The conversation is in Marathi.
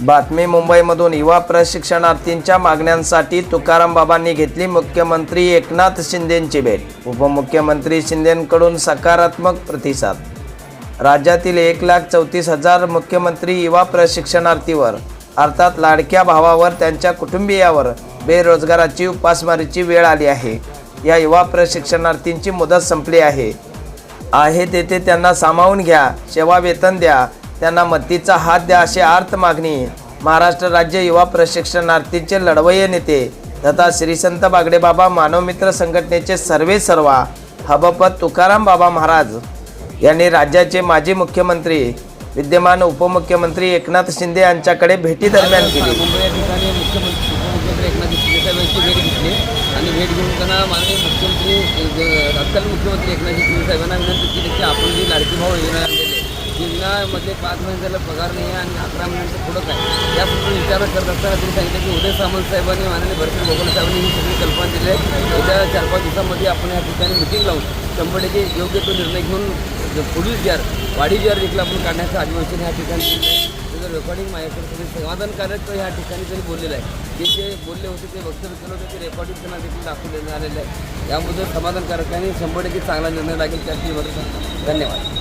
बातमी मुंबईमधून. युवा प्रशिक्षणार्थींच्या मागण्यांसाठी तुकाराम बाबांनी घेतली मुख्यमंत्री एकनाथ शिंदेंची भेट. उपमुख्यमंत्री शिंदेंकडून सकारात्मक प्रतिसाद. राज्यातील एक लाख चौतीस हजार मुख्यमंत्री युवा प्रशिक्षणार्थीवर अर्थात लाडक्या भावावर त्यांच्या कुटुंबियावर बेरोजगाराची उपासमारीची वेळ आली आहे. या युवा प्रशिक्षणार्थींची मुदत संपली आहे. आहे तेथे त्यांना सामावून घ्या सेवा वेतन द्या त्यांना मदतीचा हात द्या अशी आर्थ मागणी महाराष्ट्र राज्य युवा प्रशिक्षणार्थींचे लढवय्ये नेते तथा श्रीसंत बागडेबाबा मानवमित्र संघटनेचे सर्वे सर्वा हबपत तुकाराम बाबा महाराज यांनी राज्याचे माजी मुख्यमंत्री विद्यमान उपमुख्यमंत्री एकनाथ शिंदे यांच्याकडे भेटी दरम्यान केली. मुंबई या ठिकाणी मुख्यमंत्री उपमुख्यमंत्री एकनाथ शिंदे साहेबांची भेट घेतली आणि भेट घेऊन त्यांना माननीय मुख्यमंत्री तत्कालीन मुख्यमंत्री एकनाथ शिंदे साहेबांना विनंती केली की आपण जी लाडकी भाऊ योजना जिल्ह्यामध्ये पाच महिन्याला पगार नाही आहे आणि अकरा महिन्यांचं पुढं काय? यासंदर्भात विचार करत असताना त्यांनी सांगितलं की उदय सामंत साहेबांनी माननीय भरपूर गोगोल साहेबांनी ही सगळी कल्पना दिली आहे. येत्या चार पाच दिवसामध्ये आपण या ठिकाणी मिटिंग लावून शंभर टक्के योग्य तो निर्णय घेऊन पुढील जी वाढीव वाढी देखील आपण काढण्याचं अधिवेशन या ठिकाणी त्याचं रेकॉर्डिंग माझ्याकडे सगळे समाधानकारक ह्या ठिकाणी त्यांनी बोललेलं आहे जे जे बोलले होते ते वक्तव्य केलं होतं ते रेकॉर्डिंग त्यांना देखील दाखवलेलं आलेलं आहे. यामुळे समाधानकारक आणि शंभर टक्के चांगला निर्णय लागेल त्याची मदत धन्यवाद.